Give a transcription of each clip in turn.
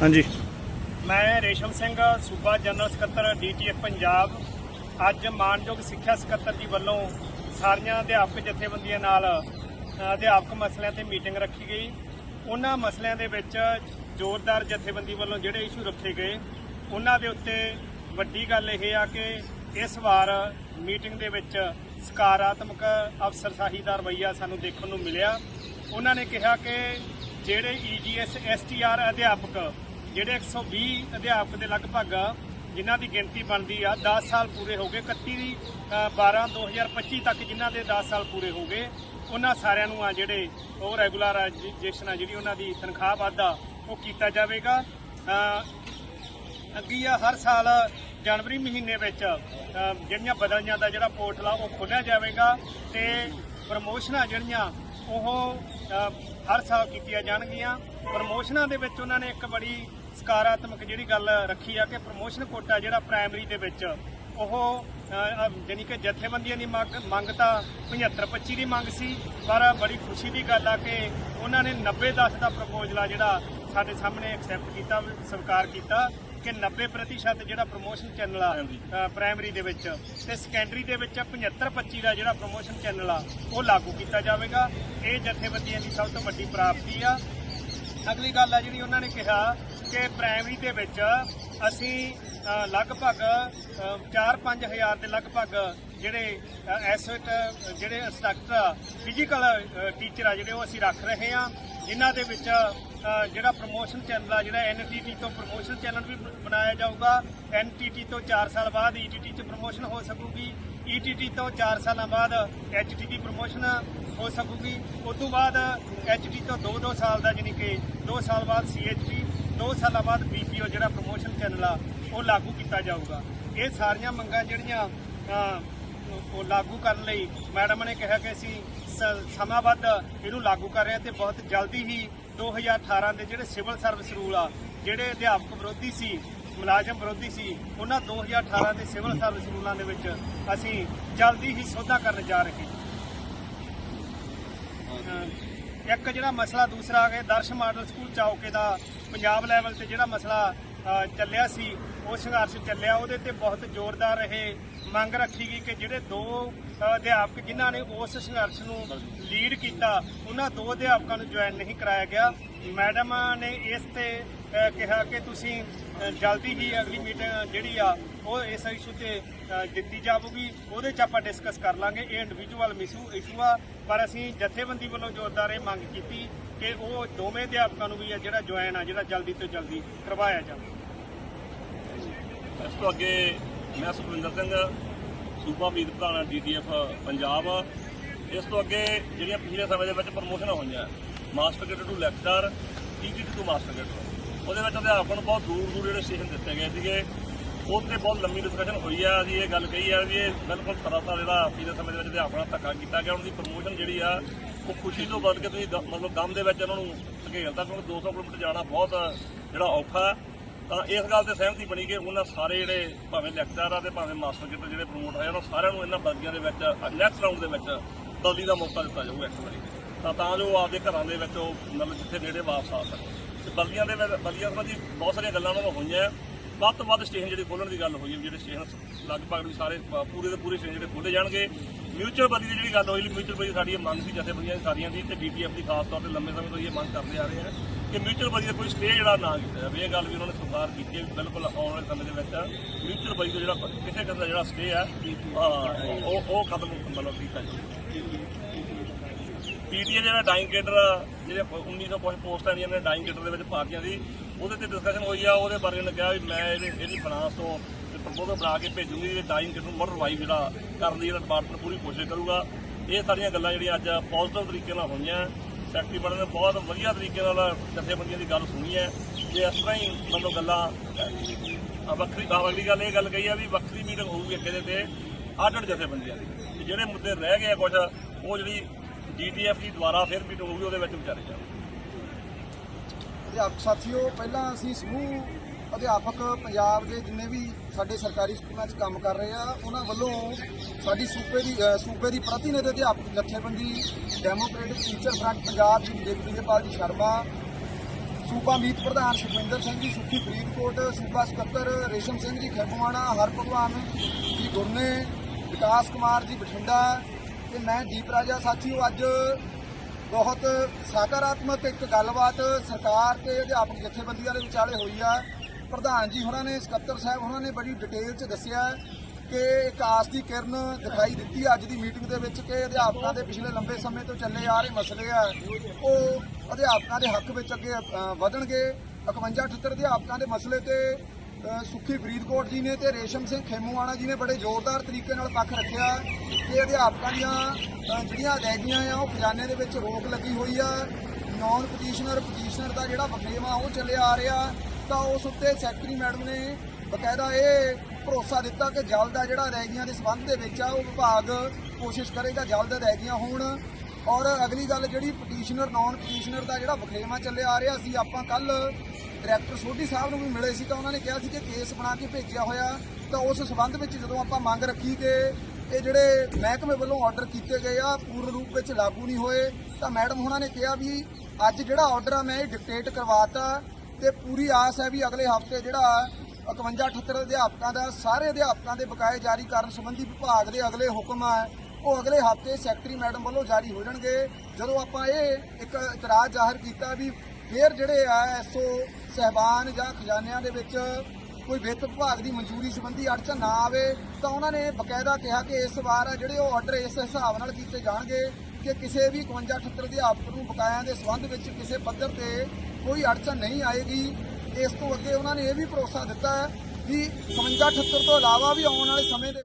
ਹਾਂਜੀ। ਮੈਂ ਰੇਸ਼ਮ ਸਿੰਘ, ਸੂਬਾ ਜਨਰਲ ਸਕੱਤਰ, ਡੀਟੀਐਫ ਪੰਜਾਬ। ਅੱਜ ਮਾਨਯੋਗ ਸਿੱਖਿਆ ਸਕੱਤਰ ਜੀ ਵੱਲੋਂ ਸਾਰੀਆਂ ਅਧਿਆਪਕ ਜਥੇਬੰਦੀਆਂ ਨਾਲ ਅਧਿਆਪਕ ਮਸਲਿਆਂ ਤੇ ਮੀਟਿੰਗ ਰੱਖੀ ਗਈ। ਉਹਨਾਂ ਮਸਲਿਆਂ ਦੇ ਵਿੱਚ ਜ਼ੋਰਦਾਰ ਜਥੇਬੰਦੀ ਵੱਲੋਂ ਜਿਹੜੇ ਇਸ਼ੂ ਰੱਖੇ ਗਏ, ਉਹਨਾਂ ਦੇ ਉੱਤੇ ਵੱਡੀ ਗੱਲ ਇਹ ਆ ਕਿ ਇਸ ਵਾਰ ਮੀਟਿੰਗ ਦੇ ਵਿੱਚ ਸਕਾਰਾਤਮਕ ਅਫਸਰਸ਼ਾਹੀ ਦਾ ਰਵੱਈਆ ਸਾਨੂੰ ਦੇਖਣ ਨੂੰ ਮਿਲਿਆ। ਉਹਨਾਂ ਨੇ ਕਿਹਾ ਕਿ ਜਿਹੜੇ E ਈਜੀਐਸ ਐਸਟੀਆਰ ਅਧਿਆਪਕ ਜਿਹੜੇ 120 ਅਧਿਆਪਕ ਦੇ ਲਗਭਗ ਜਿਨ੍ਹਾਂ ਦੀ ਗਿਣਤੀ ਬਣਦੀ ਆ 10 ਸਾਲ ਪੂਰੇ ਹੋ ਗਏ। 31 12 2025 ਤੱਕ ਜਿਨ੍ਹਾਂ ਦੇ 10 ਸਾਲ ਪੂਰੇ ਹੋ ਗਏ। ਉਹਨਾਂ ਸਾਰਿਆਂ ਨੂੰ ਆ ਜਿਹੜੇ ਉਹ ਰੈਗੂਲਰਾਈਜੇਸ਼ਨ ਆ ਜਿਹੜੀ ਉਹਨਾਂ ਦੀ ਤਨਖਾਹ ਵਾਧਾ, ਉਹ ਕੀਤਾ ਜਾਵੇਗਾ। ਅੱਗੇ ਆ, ਹਰ ਸਾਲ ਜਨਵਰੀ ਮਹੀਨੇ ਵਿੱਚ ਜਿਹੜੀਆਂ ਬਦਲੀਆਂ ਦਾ ਜਿਹੜਾ ਪੋਰਟਲ ਆ, ਉਹ ਖੋਲ੍ਹਿਆ ਜਾਵੇਗਾ ਤੇ ਪ੍ਰਮੋਸ਼ਨਾਂ ਜਿਹੜੀਆਂ, ਉਹ ਹਰ ਸਾਲ ਕੀਤੀਆਂ ਜਾਣਗੀਆਂ। ਪ੍ਰਮੋਸ਼ਨਾਂ ਦੇ ਵਿੱਚ ਉਹਨਾਂ ਨੇ ਇੱਕ ਬੜੀ ਸਕਾਰਾਤਮਕ ਜਿਹੜੀ ਗੱਲ ਰੱਖੀ ਆ ਕਿ ਪ੍ਰਮੋਸ਼ਨ ਕੋਟਾ ਜਿਹੜਾ ਪ੍ਰਾਇਮਰੀ ਦੇ ਵਿੱਚ ਉਹ ਜਾਣੀ ਕਿ ਜਥੇਬੰਦੀਆਂ ਦੀ ਮੰਗ ਮੰਗ ਤਾਂ 75 25 ਦੀ ਮੰਗ ਸੀ ਪਰ ਬੜੀ ਖੁਸ਼ੀ ਦੀ ਗੱਲ ਆ ਕਿ ਉਹਨਾਂ ਨੇ 90 10 ਦਾ ਪ੍ਰਪੋਜ਼ਲ ਆ ਜਿਹੜਾ ਸਾਡੇ ਸਾਹਮਣੇ ਐਕਸੈਪਟ ਕੀਤਾ ਸਵੀਕਾਰ ਕੀਤਾ ਕਿ 90% ਜਿਹੜਾ ਪ੍ਰੋਮੋਸ਼ਨ ਚੈਨਲ ਆ ਪ੍ਰਾਇਮਰੀ ਦੇ ਵਿੱਚ ਤੇ ਸੈਕੰਡਰੀ ਦੇ ਵਿੱਚ 75 25 ਦਾ ਜਿਹੜਾ ਪ੍ਰੋਮੋਸ਼ਨ ਚੈਨਲ ਆ ਉਹ ਲਾਗੂ ਕੀਤਾ ਜਾਵੇਗਾ। ਇਹ ਜਥੇਬੰਦੀਆਂ ਦੀ ਸਭ ਤੋਂ ਵੱਡੀ ਪ੍ਰਾਪਤੀ ਆ। ਅਗਲੀ ਗੱਲ ਆ ਜਿਹੜੀ ਉਹਨਾਂ ਨੇ ਕਿਹਾ ਕਿ ਪ੍ਰਾਇਮਰੀ ਦੇ ਵਿੱਚ ਅਸੀਂ ਲਗਭਗ 4-5 ਹਜ਼ਾਰ ਦੇ ਲਗਭਗ ਜਿਹੜੇ ਐਸਟ ਜਿਹੜੇ ਇੰਸਟ੍ਰਕਟਰ ਫਿਜ਼ੀਕਲ ਟੀਚਰ ਆ ਜਿਹੜੇ ਉਹ ਅਸੀਂ ਰੱਖ ਰਹੇ ਹਾਂ। ਜਿਨ੍ਹਾਂ ਦੇ ਵਿੱਚ ਜਿਹੜਾ ਪ੍ਰੋਮੋਸ਼ਨ ਚੈਨਲ ਆ, ਜਿਹੜਾ ਐਨਟੀਟੀ ਤੋਂ ਪ੍ਰੋਮੋਸ਼ਨ ਚੈਨਲ ਵੀ ਬਣਾਇਆ ਜਾਊਗਾ। ਐਨਟੀਟੀ ਤੋਂ 4 ਸਾਲ ਬਾਅਦ ਈਟੀਟੀ ਚ ਪ੍ਰੋਮੋਸ਼ਨ ਹੋ ਸਕੂਗੀ। ਈਟੀਟੀ ਤੋਂ 4 ਸਾਲਾਂ ਬਾਅਦ ਐਚਟੀ ਦੀ ਪ੍ਰੋਮੋਸ਼ਨ ਹੋ ਸਕੂਗੀ। ਉਸ ਤੋਂ ਬਾਅਦ ਐਚਟੀ ਤੋਂ 2-2 ਸਾਲ ਦਾ ਯਾਨੀ ਕਿ 2 ਸਾਲ ਬਾਅਦ ਸੀਐਚਟੀ 2 ਸਾਲਾਂ ਬਾਅਦ ਬੀਪੀਓ ਜਿਹੜਾ ਪ੍ਰੋਮੋਸ਼ਨ ਚੈਨਲ ਆ, ਉਹ ਲਾਗੂ ਕੀਤਾ ਜਾਊਗਾ। ਇਹ ਸਾਰੀਆਂ ਮੰਗਾਂ ਜਿਹੜੀਆਂ ਉਹ ਲਾਗੂ ਕਰਨ ਲਈ ਮੈਡਮ ਨੇ ਕਿਹਾ ਕਿ ਅਸੀਂ ਸ- ਸਮਾਂਬੱਧ ਇਹਨੂੰ ਲਾਗੂ ਕਰ ਰਹੇ ਹਾਂ ਤੇ ਬਹੁਤ ਜਲਦੀ ਹੀ 2018 ਦੇ ਜਿਹੜੇ ਸਿਵਲ ਸਰਵਿਸ ਰੂਲ ਆ, ਜਿਹੜੇ ਅਧਿਆਪਕ ਵਿਰੋਧੀ ਸੀ, ਮੁਲਾਜ਼ਮ ਵਿਰੋਧੀ ਸੀ, ਉਹਨਾਂ 2018 ਦੇ ਸਿਵਲ ਸਰਵਿਸ ਰੂਲਾਂ ਦੇ ਵਿੱਚ ਅਸੀਂ ਜਲਦੀ ਹੀ ਸੋਧਾ ਕਰਨ ਜਾ ਰਹੇ ਹਾਂ। ਇੱਕ ਜਿਹੜਾ ਮਸਲਾ ਦੂਸਰਾ ਆ ਗਿਆ ਦਰਸ਼ ਮਾਡਲ ਸਕੂਲ ਚੌਕੇ ਦਾ ਪੰਜਾਬ ਲੈਵਲ ਤੇ ਜਿਹੜਾ ਮਸਲਾ ਚੱਲਿਆ ਸੀ, ਉਹ ਸੰਘਰਸ਼ ਚੱਲਿਆ, ਉਹਦੇ ਤੇ ਬਹੁਤ ਜ਼ੋਰਦਾਰ ਇਹ ਮੰਗ ਰੱਖੀ ਗਈ ਕਿ ਜਿਹੜੇ ਦੋ ਅਧਿਆਪਕ ਜਿਨ੍ਹਾਂ ਨੇ ਉਸ ਸੰਘਰਸ਼ ਨੂੰ ਲੀਡ ਕੀਤਾ, ਉਹਨਾਂ ਦੋ ਅਧਿਆਪਕਾਂ ਨੂੰ ਜੁਆਇਨ ਨਹੀਂ ਕਰਾਇਆ ਗਿਆ। ਮੈਡਮ ਨੇ ਇਸ ਤੇ ਕਿਹਾ ਕਿ ਤੁਸੀਂ ਜਲਦੀ ਹੀ ਅਗਲੀ ਮੀਟਿੰਗ ਜਿਹੜੀ ਆ, ਉਹ ਇਸ ਇਸ਼ੂ ਤੇ ਦਿੱਤੀ ਜਾਵੇਗੀ। ਉਹਦੇ 'ਚ ਆਪਾਂ ਡਿਸਕਸ ਕਰ ਲਾਂਗੇ। ਇਹ ਇੰਡੀਵਿਜੂਅਲ ਮਿਸੂ ਇਸ਼ੂ ਆ। ਪਰ ਅਸੀਂ ਜਥੇਬੰਦੀ ਵੱਲੋਂ ਜ਼ੋਰਦਾਰ ਇਹ ਮੰਗ ਕੀਤੀ ਕਿ ਉਹ ਦੋਵੇਂ ਅਧਿਆਪਕਾਂ ਨੂੰ ਵੀ ਆ ਜਿਹੜਾ ਜੁਆਇਨ ਆ, ਜਿਹੜਾ ਜਲਦੀ ਤੋਂ ਜਲਦੀ ਕਰਵਾਇਆ ਜਾਵੇ। ਇਸ ਤੋਂ ਅੱਗੇ ਮੈਂ ਸੁਖਵਿੰਦਰ ਸਿੰਘ, ਸੂਬਾ ਮੀਤ ਪ੍ਰਧਾਨ ਡੀਟੀਐਫ ਪੰਜਾਬ। ਇਸ ਤੋਂ ਅੱਗੇ ਜਿਹੜੀਆਂ ਪਿਛਲੇ ਸਮੇਂ ਦੇ ਵਿੱਚ ਪ੍ਰਮੋਸ਼ਨਾਂ ਹੋਈਆਂ, master grade to lecture TT to master grade ਉਹਦੇ ਵਿੱਚ ਅਧਿਆਪਕ ਨੂੰ ਬਹੁਤ ਦੂਰ ਦੂਰ ਜਿਹੜੇ ਸਟੇਸ਼ਨ ਦਿੱਤੇ ਗਏ ਸੀਗੇ। ਉਹ ਤੇ ਬਹੁਤ ਲੰਮੀ ਡਿਸਕਸ਼ਨ ਹੋਈ ਆ ਅਸੀਂ ਇਹ ਗੱਲ ਕਹੀ ਆ ਵੀ ਇਹ ਬਿਲਕੁਲ ਸਰਾਸਰ ਜਿਹੜਾ ਪਿਛਲੇ ਸਮੇਂ ਦੇ ਵਿੱਚ ਅਧਿਆਪਕਾਂ ਨਾਲ ਧੱਕਾ ਕੀਤਾ ਗਿਆ ਉਹਨਾਂ ਦੀ ਪ੍ਰਮੋਸ਼ਨ ਜਿਹੜੀ ਆ, ਉਹ ਖੁਸ਼ੀ ਤੋਂ ਵੱਧ ਕੇ ਤੁਸੀਂ ਮਤਲਬ ਗਮ ਦੇ ਵਿੱਚ ਉਹਨਾਂ ਨੂੰ ਧਕੇਲ ਤੱਕ ਕਿਉਂਕਿ 200 ਕਿਲੋਮੀਟਰ ਜਾਣਾ ਬਹੁਤ ਜਿਹੜਾ ਔਖਾ। ਤਾਂ ਇਸ ਗੱਲ ਤੇ ਸਹਿਮਤੀ ਬਣੀ ਕਿ ਉਹਨਾਂ ਸਾਰੇ ਜਿਹੜੇ ਭਾਵੇਂ ਲੈਕਚਰ ਆ ਤੇ ਭਾਵੇਂ ਮਾਸਟਰ ਗਿੱਟਰ ਜਿਹੜੇ ਪ੍ਰਮੋਟ ਹੋਏ ਉਹਨਾਂ ਸਾਰਿਆਂ ਨੂੰ ਇਹਨਾਂ ਬਦਲੀਆਂ ਦੇ ਵਿੱਚ ਨੈਕਸਟ ਰਾਊਂਡ ਦੇ ਵਿੱਚ ਬਦਲੀ ਦਾ ਮੌਕਾ ਦਿੱਤਾ ਜਾਊਗਾ ਇੱਕ ਵਾਰੀ। ਤਾਂ ਤਾਂ ਜੋ ਆਪਦੇ ਘਰਾਂ ਦੇ ਵਿੱਚ ਉਹ ਮਤਲਬ ਜਿੱਥੇ ਨੇੜੇ ਵਾਪਸ ਆ ਸਕਣ ਤੇ ਬਦਲੀਆਂ ਦੇ ਵਿੱਚ ਬਦਲੀਆਂ ਸੰਬੰਧੀ ਬਹੁਤ ਸਾਰੀਆਂ ਗੱਲਾਂ ਉਹਨਾਂ ਨਾਲ ਹੋਈਆਂ। ਵੱਧ ਤੋਂ ਵੱਧ ਸਟੇਸ਼ਨ ਜਿਹੜੇ ਖੋਲਣ ਦੀ ਗੱਲ ਹੋਈ ਹੈ ਜਿਹੜੇ ਸਟੇਸ਼ਨ ਲਗਭਗ ਵੀ ਸਾਰੇ ਪੂਰੇ ਦੇ ਪੂਰੇ ਸਟੇਸ਼ਨ ਜਿਹੜੇ ਖੋਲੇ ਜਾਣਗੇ। ਮਿਊਚੁਅਲ ਬਦਲੀ ਦੀ ਜਿਹੜੀ ਗੱਲ ਹੋਈ ਮਿਊਚੁਅਲ ਬਦਲੀ ਸਾਡੀ ਮੰਗ ਸੀ ਜਥੇਬੰਦੀਆਂ ਦੀ ਸਾਰੀਆਂ ਦੀ ਤੇ ਡੀਟੀਐਫ ਦੀ ਖਾਸ ਤੌਰ ਤੇ ਲੰਮੇ ਸਮੇਂ ਤੋਂ ਇਹ ਮੰਗ ਕਰਦੇ ਆ ਰਹੇ ਆ ਕਿ ਮਿਊਚੁਅਲ ਬਦਲੀ ਦਾ ਕੋਈ ਸਟੇ ਜਿਹੜਾ ਨਾ ਕੀਤਾ ਜਾਵੇ। ਇਹ ਗੱਲ ਵੀ ਉਹਨਾਂ ਨੇ ਸਰਕਾਰ ਕੀਤੀ ਹੈ ਬਿਲਕੁਲ ਆਉਣ ਵਾਲੇ ਸਮੇਂ ਦੇ ਵਿੱਚ ਮਿਊਚੁਅਲ ਬਦਲੀ ਦਾ ਜਿਹੜਾ ਕਿਸੇ ਕਿਸਮ ਦਾ ਜਿਹੜਾ ਸਟੇ ਅ, ਉਹ ਉਹ ਖਤਮ ਮਤਲਬ ਕੀਤਾ ਜਾਵੇ। ਪੀਟੀਏ ਜਿਹੜਾ ਡਾਈਂਗ ਕੇਡਰ ਜਿਹੜੇ 1900 ਕੁਝ ਪੋਸਟਾਂ ਦੀਆਂ ਨੇ ਡਾਈਂਗ ਕੇਡਰ ਦੇ ਵਿੱਚ ਪਾਰਟੀਆਂ ਦੀ ਉਹਦੇ ਤੇ ਡਿਸਕਸ਼ਨ ਹੋਈ ਆ, ਉਹਦੇ ਬਾਰੇ ਉਹਨੇ ਕਿਹਾ ਵੀ ਮੈਂ ਇਹਦੀ ਇਹਦੀ ਫਾਈਨਾਂਸ ਤੋਂ ਪ੍ਰਪੋਜ਼ਲ ਬਣਾ ਕੇ ਭੇਜੂਗੀ ਵੀ ਡਾਈਂਗ ਕੇਡਰ ਨੂੰ ਮੋਡਰ ਰਿਵਾਈਵ ਜਿਹੜਾ ਕਰਨ ਦੀ ਜਿਹੜਾ ਡਿਪਾਰਟਮੈਂਟ ਪੂਰੀ ਕੋਸ਼ਿਸ਼ ਕਰੂਗਾ। ਇਹ ਸਾਰੀਆਂ ਗੱਲਾਂ ਜਿਹੜੀਆਂ ਅੱਜ ਪੋਜ਼ਿਟਿਵ ਤਰੀਕੇ ਨਾਲ ਹੋਈਆਂ, ਸੈਕਟਰੀ ਬਣੇ ਨੇ ਬਹੁਤ ਵਧੀਆ ਤਰੀਕੇ ਨਾਲ ਜਥੇਬੰਦੀਆਂ ਦੀ ਗੱਲ ਸੁਣੀ ਹੈ। ਜੇ ਇਸ ਤਰ੍ਹਾਂ ਹੀ ਮਤਲਬ ਗੱਲਾਂ ਵੱਖਰੀ ਅਗਲੀ ਗੱਲ ਇਹ ਗੱਲ ਕਹੀ ਆ ਵੀ ਵੱਖਰੀ ਮੀਟਿੰਗ ਹੋਊਗੀ ਅੱਗੇ ਦੇ ਤੇ ਅੱਡ ਜਥੇਬੰਦੀਆਂ ਦੀ। ਜਿਹੜੇ ਮੁੱਦੇ ਰਹਿ ਗਏ ਆ ਕੁਝ ਉਹ ਜਿਹੜੀ ਡੀਟੀਐਫ ਦੀ ਦੁਆਰਾ ਫਿਰ ਮੀਟਿੰਗ ਹੋਊਗੀ, ਉਹਦੇ ਵਿੱਚ ਵਿਚਾਰੇ ਜਾਣਗੇ। ਅਧਿਆਪਕ ਸਾਥੀਓ, ਪਹਿਲਾਂ ਅਸੀਂ ਸਮੂਹ ਅਧਿਆਪਕ ਪੰਜਾਬ ਦੇ ਜਿੰਨੇ ਵੀ ਸਾਡੇ ਸਰਕਾਰੀ ਸਕੂਲਾਂ 'ਚ ਕੰਮ ਕਰ ਰਹੇ ਆ, ਉਹਨਾਂ ਵੱਲੋਂ ਸਾਡੀ ਸੂਬੇ ਦੀ ਸੂਬੇ ਦੀ ਪ੍ਰਤੀਨਿਧ ਅਧਿਆਪਕ ਜਥੇਬੰਦੀ ਡੈਮੋਕ੍ਰੈਟਿਕ ਟੀਚਰ ਫਰੰਟ ਪੰਜਾਬ ਦੀ ਦੇਵਪ੍ਰੀਤਪਾਲ ਜੀ ਸ਼ਰਮਾ, ਸੂਬਾ ਮੀਤ ਪ੍ਰਧਾਨ ਸੁਖਵਿੰਦਰ ਸਿੰਘ ਜੀ ਸੁੱਖੀ ਫਰੀਦਕੋਟ, ਸੂਬਾ ਸਕੱਤਰ ਰੇਸ਼ਮ ਸਿੰਘ ਜੀ ਖੈਬੂਆਣਾ ਹਰ ਭਗਵਾਨ ਜੀ ਗੁਰਨੇ, ਵਿਕਾਸ ਕੁਮਾਰ ਜੀ ਬਠਿੰਡਾ ਤੇ ਮੈਂ ਦੀਪ ਰਾਜਾ ਸਾਥੀਓ, ਅੱਜ ਬਹੁਤ ਸਕਾਰਾਤਮਕ ਇੱਕ ਗੱਲਬਾਤ ਸਰਕਾਰ ਤੇ ਅਧਿਆਪਕ ਜਥੇਬੰਦੀਆਂ ਦੇ ਵਿਚਾਲੇ ਹੋਈ ਆ। ਪ੍ਰਧਾਨ ਜੀ ਹੋਰਾਂ ਨੇ, ਸਕੱਤਰ ਸਾਹਿਬ ਹੋਰਾਂ ਨੇ ਬੜੀ ਡਿਟੇਲ 'ਚ ਦੱਸਿਆ ਕਿ ਇੱਕ ਆਸ ਦੀ ਕਿਰਨ ਦਿਖਾਈ ਦਿੱਤੀ ਅੱਜ ਦੀ ਮੀਟਿੰਗ ਦੇ ਵਿੱਚ ਕਿ ਅਧਿਆਪਕਾਂ ਦੇ ਪਿਛਲੇ ਲੰਬੇ ਸਮੇਂ ਤੋਂ ਚੱਲੇ ਆ ਰਹੇ ਮਸਲੇ ਆ। ਉਹ ਅਧਿਆਪਕਾਂ ਦੇ ਹੱਕ ਵਿੱਚ ਅੱਗੇ ਵਧਣਗੇ। 51 78 ਅਧਿਆਪਕਾਂ ਦੇ ਮਸਲੇ ਤੇ ਸੁੱਖੀ ਫਰੀਦਕੋਟ ਜੀ ਨੇ ਤੇ ਰੇਸ਼ਮ ਸਿੰਘ ਖੇਮੂਆਣਾ ਜੀ ਨੇ ਬੜੇ ਜ਼ੋਰਦਾਰ ਤਰੀਕੇ ਨਾਲ ਪੱਖ ਰੱਖਿਆ ਕਿ ਅਧਿਆਪਕਾਂ ਦੀਆਂ ਜਿਹੜੀਆਂ ਅਦਾਇਗੀਆਂ ਆ, ਉਹ ਖਜ਼ਾਨੇ ਦੇ ਵਿੱਚ ਰੋਕ ਲੱਗੀ ਹੋਈ ਆ। ਨੌਨ ਪਟੀਸ਼ਨਰ ਪਟੀਸ਼ਨਰ ਦਾ ਜਿਹੜਾ ਵਖਰੇਵਾ ਉਹ ਚੱਲਿਆ ਆ ਰਿਹਾ। ਤਾਂ ਉਸ ਉੱਤੇ ਸੈਕਟਰੀ ਮੈਡਮ ਨੇ ਬਕਾਇਦਾ ਇਹ ਭਰੋਸਾ ਦਿੱਤਾ ਕਿ ਜਲਦ ਆ ਜਿਹੜਾ ਅਦਾਇਗੀਆਂ ਦੇ ਸੰਬੰਧ ਦੇ ਵਿੱਚ ਆ, ਉਹ ਵਿਭਾਗ ਕੋਸ਼ਿਸ਼ ਕਰੇਗਾ ਜਲਦ ਅਦਾਇਗੀਆਂ ਹੋਣ। ਔਰ ਅਗਲੀ ਗੱਲ ਜਿਹੜੀ ਪਟੀਸ਼ਨਰ, ਨੌਨ ਪਟੀਸ਼ਨਰ ਦਾ ਜਿਹੜਾ ਵਖਰੇਵਾ ਚੱਲਿਆ ਆ ਰਿਹਾ ਸੀ, ਆਪਾਂ ਕੱਲ ਡਾਇਰੈਕਟਰ ਸੋਢੀ ਸਾਹਿਬ ਨੂੰ ਵੀ ਮਿਲੇ ਸੀ ਤਾਂ ਉਹਨਾਂ ਨੇ ਕਿਹਾ ਸੀ ਕਿ ਕੇਸ ਬਣਾ ਕੇ ਭੇਜਿਆ ਹੋਇਆ ਤਾਂ ਉਸ ਸਬੰਧ ਵਿੱਚ ਜਦੋਂ ਆਪਾਂ ਮੰਗ ਰੱਖੀ ਕਿ ਇਹ ਜਿਹੜੇ ਮਹਿਕਮੇ ਵੱਲੋਂ ਆਰਡਰ ਕੀਤੇ ਗਏ ਆ, ਪੂਰਨ ਰੂਪ ਵਿੱਚ ਲਾਗੂ ਨਹੀਂ ਹੋਏ, ਤਾਂ ਮੈਡਮ ਉਹਨਾਂ ਨੇ ਕਿਹਾ ਵੀ ਅੱਜ ਜਿਹੜਾ ਆਰਡਰ ਆ ਮੈਂ ਇਹ ਡਿਕਟੇਟ ਕਰਵਾਤਾ ਤੇ ਪੂਰੀ ਆਸ ਹੈ ਵੀ ਅਗਲੇ ਹਫ਼ਤੇ ਜਿਹੜਾ 51 78 ਅਧਿਆਪਕਾਂ ਦਾ, ਸਾਰੇ ਅਧਿਆਪਕਾਂ ਦੇ ਬਕਾਏ ਜਾਰੀ ਕਰਨ ਸੰਬੰਧੀ ਵਿਭਾਗ ਦੇ ਅਗਲੇ ਹੁਕਮ ਆ, ਉਹ ਅਗਲੇ ਹਫ਼ਤੇ ਸੈਕਟਰੀ ਮੈਡਮ ਵੱਲੋਂ ਜਾਰੀ ਹੋ ਜਾਣਗੇ। ਜਦੋਂ ਆਪਾਂ ਇਹ ਇੱਕ ਇਤਰਾਜ਼ ਜ਼ਾਹਰ ਕੀਤਾ ਵੀ ਫੇਰ ਜਿਹੜੇ ਆ ਐਸਓ ਸਹਿਬਾਨ ਜਾਂ ਖਜ਼ਾਨਿਆਂ ਦੇ ਵਿੱਚ ਕੋਈ ਵਿੱਤ ਵਿਭਾਗ ਦੀ ਮਨਜ਼ੂਰੀ ਸੰਬੰਧੀ ਅੜਚਨ ਨਾ ਆਵੇ ਤਾਂ ਉਹਨਾਂ ਨੇ ਬਕਾਇਦਾ ਕਿਹਾ ਕਿ ਇਸ ਵਾਰ ਜਿਹੜੇ ਉਹ ਆਰਡਰ ਇਸ ਹਿਸਾਬ ਨਾਲ ਕੀਤੇ ਜਾਣਗੇ ਕਿ ਕਿਸੇ ਵੀ 51 78 ਅਧਿਆਪਕ ਨੂੰ ਬਕਾਇਆਂ ਦੇ ਸੰਬੰਧ ਵਿੱਚ ਕਿਸੇ ਪੱਧਰ ਤੇ ਕੋਈ ਅੜਚਨ ਨਹੀਂ ਆਏਗੀ। ਇਸ ਤੋਂ ਅੱਗੇ ਉਹਨਾਂ ਨੇ ਇਹ ਵੀ ਭਰੋਸਾ ਦਿੱਤਾ ਹੈ ਵੀ 51 78 ਤੋਂ ਇਲਾਵਾ ਵੀ ਆਉਣ ਵਾਲੇ ਸਮੇਂ ਦੇ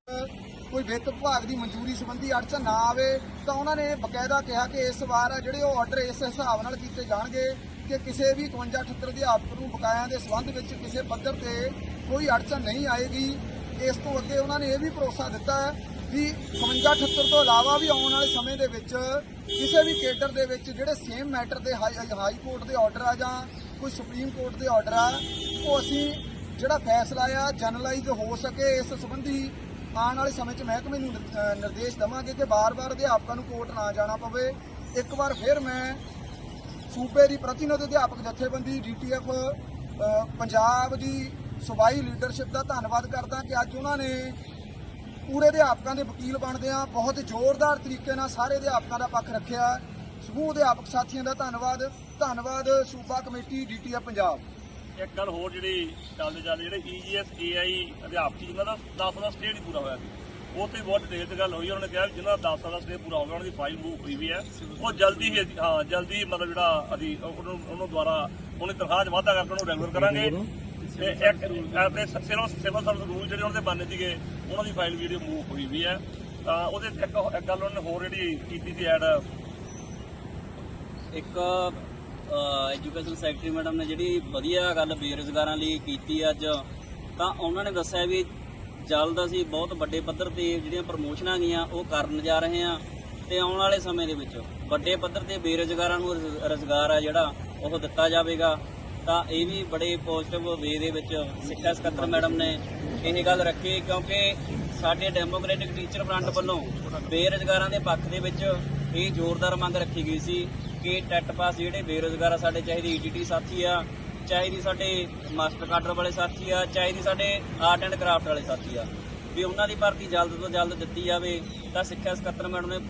ਕੋਈ ਵਿੱਤ ਵਿਭਾਗ ਦੀ ਮਨਜ਼ੂਰੀ ਸੰਬੰਧੀ ਅੜਚਨ ਨਾ ਆਵੇ ਤਾਂ ਉਹਨਾਂ ਨੇ ਬਕਾਇਦਾ ਕਿਹਾ ਕਿ ਇਸ ਵਾਰ ਆ ਜਿਹੜੇ ਉਹ ਆਰਡਰ ਇਸ ਹਿਸਾਬ ਨਾਲ ਕੀਤੇ ਜਾਣਗੇ ਕਿ ਕਿਸੇ ਵੀ 51 78 ਅਧਿਆਪਕ ਨੂੰ ਬਕਾਇਆਂ ਦੇ ਸੰਬੰਧ ਵਿੱਚ ਕਿਸੇ ਪੱਧਰ ਤੇ ਕੋਈ ਅੜਚਨ ਨਹੀਂ ਆਏਗੀ। ਇਸ ਤੋਂ ਅੱਗੇ ਉਹਨਾਂ ਨੇ ਇਹ ਵੀ ਭਰੋਸਾ ਦਿੱਤਾ ਹੈ ਵੀ 51 78 ਤੋਂ ਇਲਾਵਾ ਵੀ ਆਉਣ ਵਾਲੇ ਸਮੇਂ ਦੇ ਵਿੱਚ ਕਿਸੇ ਵੀ ਕੇਡਰ ਦੇ ਵਿੱਚ ਜਿਹੜੇ ਸੇਮ ਮੈਟਰ ਦੇ ਹਾਈ ਹਾਈ ਕੋਰਟ ਦੇ ਆਰਡਰ ਆ ਜਾਂ ਕੋਈ ਸੁਪਰੀਮ ਕੋਰਟ ਦੇ ਆਰਡਰ ਆ, ਉਹ ਅਸੀਂ ਜਿਹੜਾ ਫੈਸਲਾ ਆ ਜਨਰਲਾਈਜ਼ ਹੋ ਸਕੇ। ਇਸ ਸੰਬੰਧੀ ਆਉਣ ਵਾਲੇ ਸਮੇਂ 'ਚ ਮਹਿਕਮੇ ਨੂੰ ਨਿਰਦੇਸ਼ ਦਵਾਂਗੇ ਕਿ ਬਾਰ-ਬਾਰ ਅਧਿਆਪਕਾਂ ਨੂੰ ਕੋਰਟ ਨਾ ਜਾਣਾ ਪਵੇ। ਇੱਕ ਵਾਰ ਫਿਰ ਮੈਂ ਸੂਬੇ ਦੀ ਪ੍ਰਤੀਨਿਧ ਅਧਿਆਪਕ ਜਥੇਬੰਦੀ ਡੀਟੀਐਫ ਪੰਜਾਬ ਦੀ ਸੂਬਾਈ ਲੀਡਰਸ਼ਿਪ ਦਾ ਧੰਨਵਾਦ ਕਰਦਾ ਕਿ ਅੱਜ ਉਹਨਾਂ ਨੇ ਪੂਰੇ ਅਧਿਆਪਕਾਂ ਦੇ ਵਕੀਲ ਬਣਦੇ ਆ, ਬਹੁਤ ਜ਼ੋਰਦਾਰ ਤਰੀਕੇ ਨਾਲ ਸਾਰੇ ਅਧਿਆਪਕਾਂ ਦਾ ਪੱਖ ਰੱਖਿਆ। ਸਮੂਹ ਅਧਿਆਪਕ ਸਾਥੀਆਂ ਦਾ ਧੰਨਵਾਦ। ਧੰਨਵਾਦ ਸੂਬਾ ਕਮੇਟੀ ਡੀਟੀਐਫ ਪੰਜਾਬ। ਇੱਕ ਗੱਲ ਹੋਰ ਜਿਹੜੀ ਚੱਲਦੇ ਚੱਲਦੇ ਜਿਹੜੇ E ਈਜੀਐਸ ਏਆਈ ਅਧਿਆਪਕ ਸੀ ਦਾ 10 ਦਾ ਸਟੇ ਪੂਰਾ ਹੋਇਆ ਸੀ। ਉਹ ਤੇ ਬਹੁਤ ਡਿਟੇਲ 'ਚ ਗੱਲ ਹੋਈ ਉਹਨਾਂ ਨੇ ਕਿਹਾ ਜਿਨ੍ਹਾਂ ਦਾ 10 ਦਾ ਸਟੇ ਪੂਰਾ ਹੋ ਗਿਆ ਉਹਨਾਂ ਦੀ ਫਾਈਲ ਮੂਵ ਹੋਈ ਵੀ ਹੈ। ਉਹ ਜਲਦੀ ਹੀ ਹਾਂ ਜਲਦੀ ਮਤਲਬ ਜਿਹੜਾ ਅਸੀਂ ਉਹਨੂੰ ਉਹਨੂੰ ਦੁਆਰਾ ਉਹਨੇ ਤਨਖਾਹ 'ਚ ਵਾਧਾ ਕਰਕੇ ਉਹਨੂੰ ਰੈਗੂਲਰ ਕਰਾਂਗੇ। ਤੇ ਇੱਕ ਆਪਣੇ ਸਿਵਲ ਸਿਵਲ ਸਰਵਿਸ ਰੂਲ ਜਿਹੜੇ ਉਹਨਾਂ ਦੇ ਬਣਨੇ ਸੀਗੇ ਉਹਨਾਂ ਦੀ ਫਾਈਲ ਵੀ ਜਿਹੜੀ ਮੂਵ ਹੋਈ ਵੀ ਹੈ। ਤਾਂ ਉਹਦੇ ਇੱਕ ਇੱਕ ਗੱਲ ਉਹਨਾਂ ਨੇ ਹੋਰ ਜਿਹੜੀ ਕੀਤੀ ਸੀ ਐਡ ਇੱਕ ਐਜੂਕੇਸ਼ਨ ਸੈਕਟਰੀ ਮੈਡਮ ਨੇ ਜਿਹੜੀ ਵਧੀਆ ਗੱਲ ਬੇਰੁਜ਼ਗਾਰਾਂ ਲਈ ਕੀਤੀ ਅੱਜ ਤਾਂ ਉਹਨਾਂ ਨੇ ਦੱਸਿਆ ਵੀ ਚੱਲਦਾ ਸੀ, ਬਹੁਤ ਵੱਡੇ ਪੱਧਰ ਤੇ ਜਿਹੜੀਆਂ ਪ੍ਰਮੋਸ਼ਨਾਂ ਗਈਆਂ, ਉਹ ਕਰਨ ਜਾ ਰਹੇ ਹਾਂ ਤੇ ਆਉਣ ਵਾਲੇ ਸਮੇਂ ਦੇ ਵਿੱਚ ਵੱਡੇ ਪੱਧਰ ਤੇ ਬੇਰੁਜ਼ਗਾਰਾਂ ਨੂੰ ਰੁਜ਼- ਰੁਜ਼ਗਾਰ ਆ ਜਿਹੜਾ ਉਹ ਦਿੱਤਾ ਜਾਵੇਗਾ। ਤਾਂ ਇਹ ਵੀ ਬੜੇ ਪੋਜ਼ਿਟਿਵ ਵੇ ਦੇ ਵਿੱਚ ਸਿੱਖਿਆ ਸਕੱਤਰ ਮੈਡਮ ਨੇ ਇਹ ਗੱਲ ਰੱਖੀ ਕਿਉਂਕਿ ਸਾਡੇ ਡੈਮੋਕ੍ਰੈਟਿਕ ਟੀਚਰ ਫਰੰਟ ਵੱਲੋਂ ਬੇਰੁਜ਼ਗਾਰਾਂ ਦੇ ਪੱਖ ਦੇ ਵਿੱਚ ਇਹ ਜ਼ੋਰਦਾਰ ਮੰਗ ਰੱਖੀ ਗਈ ਸੀ ਕਿ ਟੈਟ ਪਾਸ ਜਿਹੜੇ ਬੇਰੁਜ਼ਗਾਰ ਆ, ਸਾਡੇ ਚਾਹੇ ਦੀ ਈਟੀਟੀ ਸਾਥੀ ਆ ਚਾਹੇ ਦੀ ਸਾਡੇ ਮਾਸਟਰ ਕਾਡਰ ਵਾਲੇ ਸਾਥੀ ਆ ਚਾਹੇ ਦੀ ਸਾਡੇ ਆਰਟ ਐਂਡ ਕਰਾਫਟ ਵਾਲੇ ਸਾਥੀ ਆ। ਵੀ ਉਹਨਾਂ ਦੀ ਭਰਤੀ ਜਲਦ ਤੋਂ ਜਲਦ ਦਿੱਤੀ ਜਾਵੇ, ਤਾਂ ਸਿੱਖਿਆ ਸਕੱਤਰ ਮੈਡਮ ਨੇ